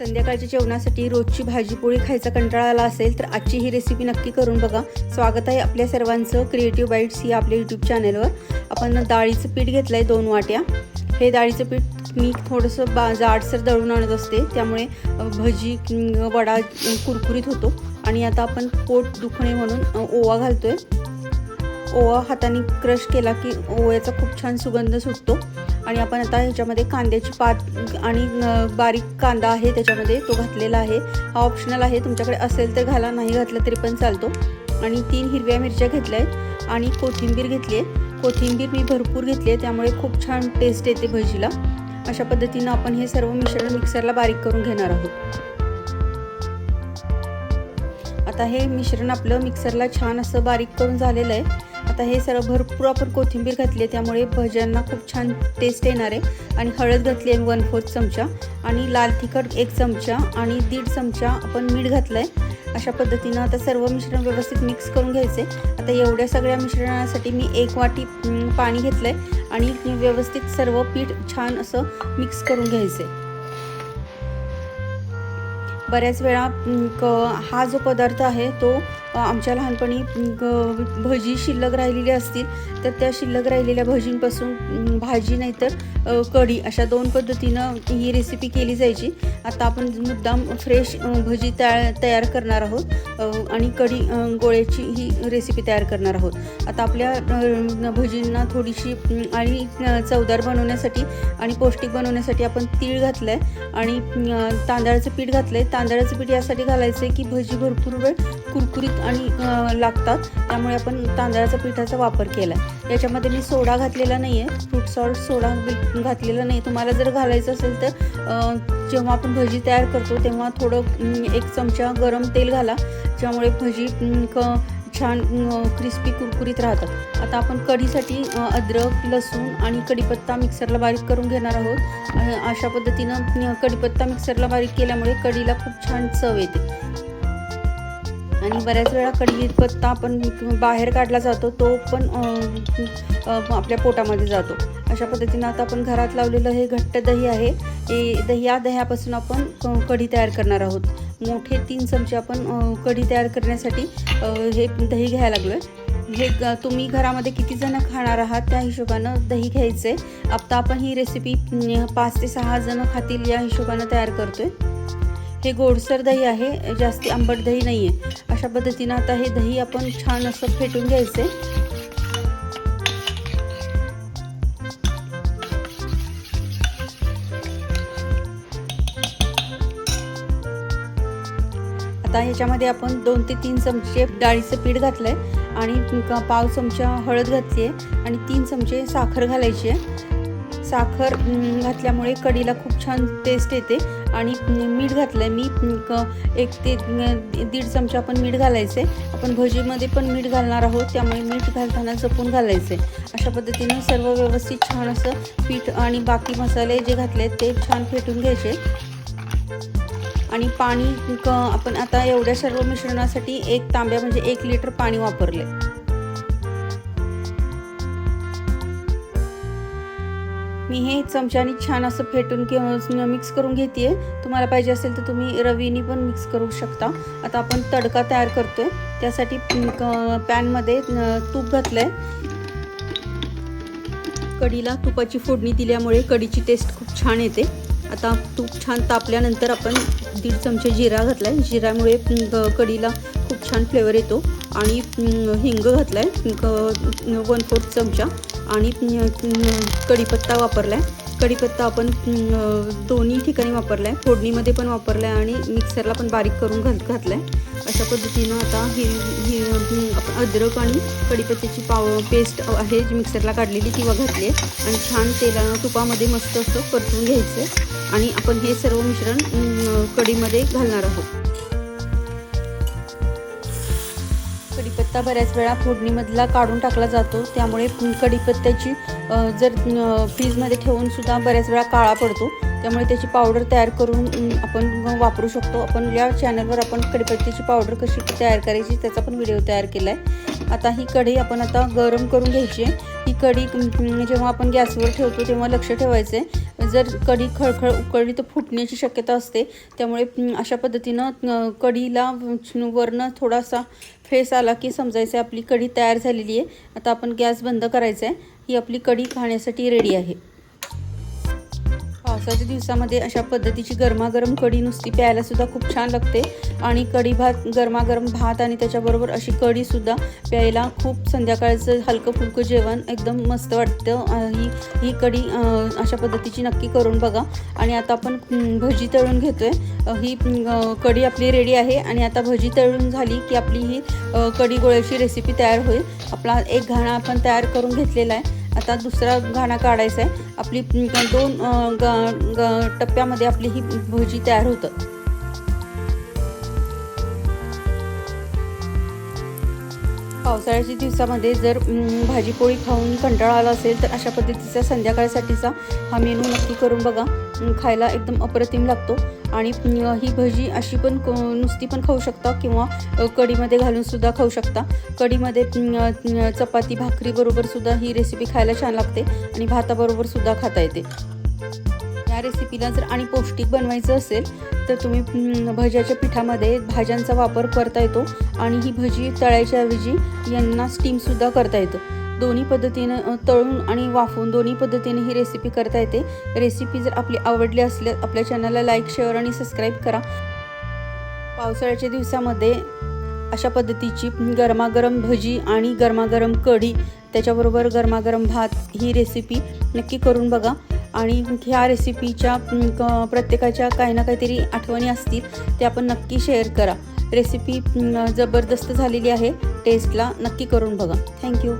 संध्याकाळच्या जेवणासाठी रोजची भाजीपोळी खायचा कंटाळा आला असेल तर आजची ही रेसिपी नक्की करून बघा. स्वागत आहे आपल्या सर्वांचं क्रिएटिव्ह बाईट्स या आपल्या यूट्यूब चॅनलवर आपण डाळीचं पीठ घेतलं आहे दोन वाट्या. हे डाळीचं पीठ मी थोडंसं बा जाडसर दळून आणत असते. त्यामुळे भजी वडा कुरकुरीत होतो. आणि आता आपण पोट दुखणे म्हणून ओवा घालतो आहे ओवा हाताने क्रश केला की ओव्याचा खूप छान सुगंध सुटतो. आणि आपण आता ह्याच्यामध्ये कांद्याची पात आणि बारीक कांदा आहे त्याच्यामध्ये तो घातलेला आहे. हा ऑप्शनल आहे. तुमच्याकडे असेल तर घाला नाही घातलं तरी पण चालतो. आणि तीन हिरव्या मिरच्या घेतल्या आहेत आणि कोथिंबीर घेतली आहे. कोथिंबीर मी भरपूर घेतली आहे त्यामुळे खूप छान टेस्ट येते भजीला. अशा पद्धतीनं आपण हे सर्व मिश्रण मिक्सरला बारीक करून घेणार आहोत. आता हे मिश्रण आपलं मिक्सरला छान असं बारीक करून झालेलं आहे. आता हे सर्व भरपूर आपण कोथिंबीर घातली आहे त्यामुळे भज्यांना खूप छान टेस्ट येणार आहे. आणि हळद घातली आहे वन फोर्थ चमचा. आणि लाल तिखट एक चमचा आणि दीड चमचा आपण मीठ घातलं आहे अशा पद्धतीनं आता सर्व मिश्रण व्यवस्थित मिक्स करून घ्यायचे आता एवढ्या सगळ्या मिश्रणासाठी मी एक वाटी पाणी घेतलं आहे आणि व्यवस्थित सर्व पीठ छान असं मिक्स करून घ्यायचं आहे बऱ्याच वेळा क- हा जो पदार्थ आहे तो आमच्या लहानपणी ग- भजी शिल्लक राहिलेली असतील तर त्या शिल्लक राहिलेल्या भजींपासून भाजी नाहीतर कढी अशा दोन पद्धतीनं ही रेसिपी केली जायची. आता आपण मुद्दाम फ्रेश भजी तया तयार करणार आहोत. आणि कढी गोळ्याची ही रेसिपी तयार करणार आहोत. आता आपल्या भजींना थोडीशी आणि चवदार बनवण्यासाठी आणि पौष्टिक बनवण्यासाठी आपण तीळ घातलं आहे आणि तांदळाचं पीठ घातलं आहे तांदळाचं पीठ यासाठी घालायचं आहे की भजी भरपूर वेळ कुरकुरीत आणि लागतात. त्यामुळे आपण तांदळाच्या पिठाचा वापर केला आहे याच्यामध्ये मी सोडा घातलेला नाही आहे फ्रूट सॉल्ट सोडा घातलेला नाही. तुम्हाला जर घालायचं असेल तर जेव्हा आपण भजी तयार करतो तेव्हा थोडं एक चमचा गरम तेल घाला. ज्यामुळे भजी क छान क्रिस्पी कुरकुरीत राहतात. आता आपण कढीसाठी अद्रक लसूण आणि कढीपत्ता मिक्सरला बारीक करून घेणार आहोत. अशा पद्धतीनं कढीपत्ता मिक्सरला बारीक केल्यामुळे कढीला खूप छान चव येते. आणि बऱ्याच वेळा कढीपत्ता आपण बाहेर काढला जातो तो पण आपल्या पोटामध्ये जातो. अशा पद्धतीनं आता आपण घरात लावलेलं हे घट्ट दही आहे. हे दही या दह्यापासून आपण क- कढी तयार करणार आहोत. मोठे तीन चमचे आपण कढी तयार करण्यासाठी हे दही घ्यायला लागलो आहे हे तुम्ही घरामध्ये किती जण खाणार आहात त्या हिशोबानं दही घ्यायचं आहे आता आपण ही रेसिपी पाच ते सहा जण खातील या हिशोबानं तयार करतोय. हे गोडसर दही आहे जास्ती आंबट दही नाही आहे अशा पद्धतीनं आता हे दही आपण छान असं फेटून घ्यायचं आहे आता ह्याच्यामध्ये आपण दोन ते तीन चमचे डाळीचं पीठ घातलं आहे आणि पाव चमचा हळद घातली आहे आणि तीन चमचे साखर घालायची आहे साखर घातल्यामुळे कढीला खूप छान टेस्ट येते. आणि मीठ घातलं आहे मी क- एक ते दीड चमचा आपण मीठ घालायचे आपण भजीमध्ये पण मीठ घालणार आहोत. त्यामुळे मीठ घालताना जपून घालायचे अशा पद्धतीने सर्व व्यवस्थित छान असं पीठ आणि बाकी मसाले जे घातले आहेत ते छान फेटून घ्यायचे. आणि पाणी क आपण आता एवढ्या सर्व मिश्रणासाठी एक तांब्या म्हणजे एक लिटर पाणी वापरले मी हे चमच्याने छान असं फेटून किंवा मिक्स करून घेते तुम्हाला पाहिजे असेल तर तुम्ही रवीनी पण मिक्स करू शकता. आता आपण तडका तयार करतो त्यासाठी पॅनमध्ये तूप तूप आहे कढीला तुपाची फोडणी दिल्यामुळे कढीची टेस्ट खूप छान येते. आता तूप छान तापल्यानंतर आपण दीड चमचे जिरा घातला आहे जिऱ्यामुळे कढीला खूप छान फ्लेवर येतो. आणि हिंग घातला आहे वन फोर्थ चमचा. आणि कढीपत्ता वापरला आहे कढीपत्ता आपण दोन्ही ठिकाणी वापरला आहे फोडणीमध्ये पण वापरला आहे आणि मिक्सरला पण बारीक करून घात घातला आहे अशा पद्धतीनं आता ही ही आपण अद्रक आणि कढीपत्त्याची पाव पेस्ट आहे जी मिक्सरला काढलेली ती घातली आहे. आणि छान तेला तुपामध्ये मस्त असं परतून घ्यायचं आहे आणि आपण हे सर्व मिश्रण कढीमध्ये घालणार आहोत. कढीपत्ता बऱ्याच वेळा फोडणीमधला काढून टाकला जातो. त्यामुळे कढीपत्त्याची जर फ्रीजमध्ये ठेवून सुद्धा बऱ्याच वेळा काळा पडतो. त्यामुळे त्याची पावडर तयार करून आपण वापरू शकतो. आपण या चॅनलवर आपण कढीपत्त्याची पावडर कशी तयार करायची त्याचा पण व्हिडिओ तयार केला आहे आता ही कढी आपण आता गरम करून घ्यायची आहे. ही कढी जेव्हा आपण गॅसवर ठेवतो तेव्हा लक्ष ठेवायचं आहे जर कढी खळखळ उकळली तर फुटण्याची शक्यता असते. त्यामुळे अशा पद्धतीनं कढीला वरनं थोडासा फेस आला की समजायचं आहे आपली कढी तयार झालेली आहे. आता आपण गॅस बंद करायचा आहे. ही आपली कढी खाण्यासाठी रेडी आहे. पावसाच्या दिवसामध्ये अशा पद्धतीची गरमागरम कढी नुसती प्यायला सुद्धा खूप छान लागते. आणि कढी भात गरमागरम भात आणि त्याच्याबरोबर अशी कढीसुद्धा प्यायला खूप संध्याकाळचं हलकं फुलकं जेवण एकदम मस्त वाटतं. ही ही कढी अशा पद्धतीची नक्की करून बघा. आणि आता आपण भजी तळून घेतो आहे ही कढी आपली रेडी आहे. आणि आता भजी तळून झाली की आपली ही कढी गोळ्याची रेसिपी तयार होईल. आपला एक घाणा आपण तयार करून घेतलेला आहे. आता दुसरा घाणा काढायचा आहे आपली दोन ग- ग- टप्प्यामध्ये आपली ही भजी तयार होतं. पावसाळ्याच्या दिवसामध्ये जर अं, भाजीपोळी खाऊन कंटाळा आला असेल तर अशा पद्धतीचा संध्याकाळसाठीचा हा मेनू नक्की करून बघा. खायला एकदम अप्रतिम लागतो. आणि ही भजी अशी पण क- नुसती पण खाऊ शकता किंवा कडीमध्ये कढीमध्ये घालून सुद्धा खाऊ शकता. कढीमध्ये चपाती भाकरीबरोबरसुद्धा ही रेसिपी खायला छान लागते आणि भाताबरोबर सुद्धा खाता येते. या रेसिपीला जर आणि पौष्टिक बनवायचं असेल तर तुम्ही भज्याच्या पिठामध्ये भाज्यांचा वापर करता येतो आणि ही भजी तळायच्या ऐवजी यांना स्टीमसुद्धा करता येतं. दोन्ही पद्धतीनं तळून आणि वाफवून दोन्ही पद्धतीने ही रेसिपी करता येते. रेसिपी जर आपली आवडली असल्या आपल्या चॅनलला लाईक शेअर आणि सबस्क्राईब करा. पावसाळ्याच्या दिवसामध्ये अशा पद्धतीची गरमागरम भजी आणि गरमागरम कढी त्याच्याबरोबर गरमागरम भात ही रेसिपी नक्की करून बघा. आणि ह्या रेसिपीच्या क- प्रत्येकाच्या काही ना काहीतरी आठवणी असतील ते आपण नक्की शेअर करा. रेसिपी जबरदस्त झालेली आहे टेस्टला नक्की करून बघा. थँक्यू